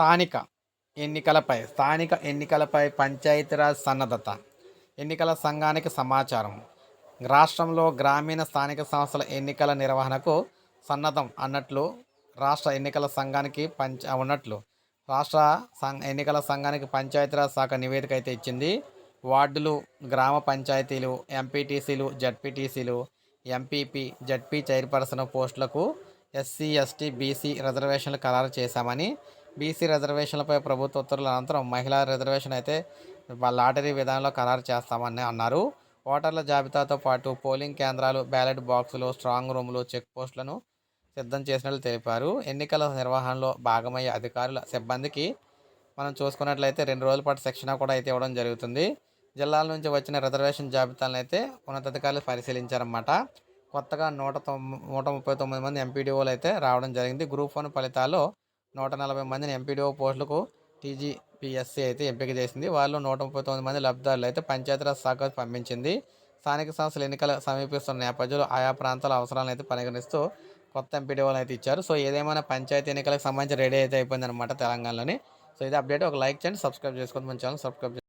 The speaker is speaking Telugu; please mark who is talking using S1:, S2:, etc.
S1: స్థానిక ఎన్నికలపై స్థానిక ఎన్నికలపై పంచాయతీరాజ్ సన్నద్ధత ఎన్నికల సంఘానికి సమాచారం. రాష్ట్రంలో గ్రామీణ స్థానిక సంస్థల ఎన్నికల నిర్వహణకు సన్నద్ధం అన్నట్లు రాష్ట్ర ఎన్నికల సంఘానికి పంచ ఉన్నట్లు రాష్ట్ర ఎన్నికల సంఘానికి పంచాయతీరాజ్ శాఖ నివేదిక అయితే ఇచ్చింది. వార్డులు గ్రామ పంచాయతీలు ఎంపీటీసీలు జడ్పీటీసీలు ఎంపీపీ జడ్పీ చైర్పర్సన్ పోస్టులకు ఎస్సీ ఎస్టీ బీసీ రిజర్వేషన్లు ఖరారు చేశామని బీసీ రిజర్వేషన్లపై ప్రభుత్వ ఉత్తర్వుల అనంతరం మహిళా రిజర్వేషన్ అయితే లాటరీ విధానంలో ఖరారు చేస్తామని అన్నారు. ఓటర్ల జాబితాతో పాటు పోలింగ్ కేంద్రాలు బ్యాలెట్ బాక్సులు స్ట్రాంగ్ రూములు చెక్ పోస్టులను సిద్ధం చేసినట్లు తెలిపారు. ఎన్నికల నిర్వహణలో భాగమయ్యే అధికారుల సిబ్బందికి మనం చూసుకున్నట్లయితే రెండు రోజుల పాటు శిక్షణ కూడా అయితే ఇవ్వడం జరుగుతుంది. జిల్లాల నుంచి వచ్చిన రిజర్వేషన్ జాబితాలను అయితే ఉన్నతాధికారులు పరిశీలించారన్నమాట. కొత్తగా నూట తొమ్మిది నూట ముప్పై తొమ్మిది మంది ఎంపీడీఓలు అయితే రావడం జరిగింది. గ్రూప్ వన్ ఫలితాల్లో నూట నలభై మందిని ఎంపీడీఓ పోస్టులకు టీజీపీఎస్సీ అయితే ఎంపిక చేసింది. వాళ్ళు నూట ముప్పై తొమ్మిది మంది లబ్ధిదారులు అయితే పంచాయతీరాజ్ శాఖ పంపించింది. స్థానిక సంస్థల ఎన్నికలు సమీపిస్తున్న నేపథ్యంలో ఆయా ప్రాంతాల అవసరాలను అయితే పరిగణిస్తూ కొత్త ఎంపీడీఓలు అయితే ఇచ్చారు. సో ఏదేమైనా పంచాయతీ ఎన్నికలకు సంబంధించి రెడీ అయితే అయిపోయిందనమాట తెలంగాణలోని. సో ఇది అప్డేట్. ఒక లైక్ చేయండి సబ్స్క్రైబ్ చేసుకోండి. మన ఛానల్ సబ్స్క్రైబ్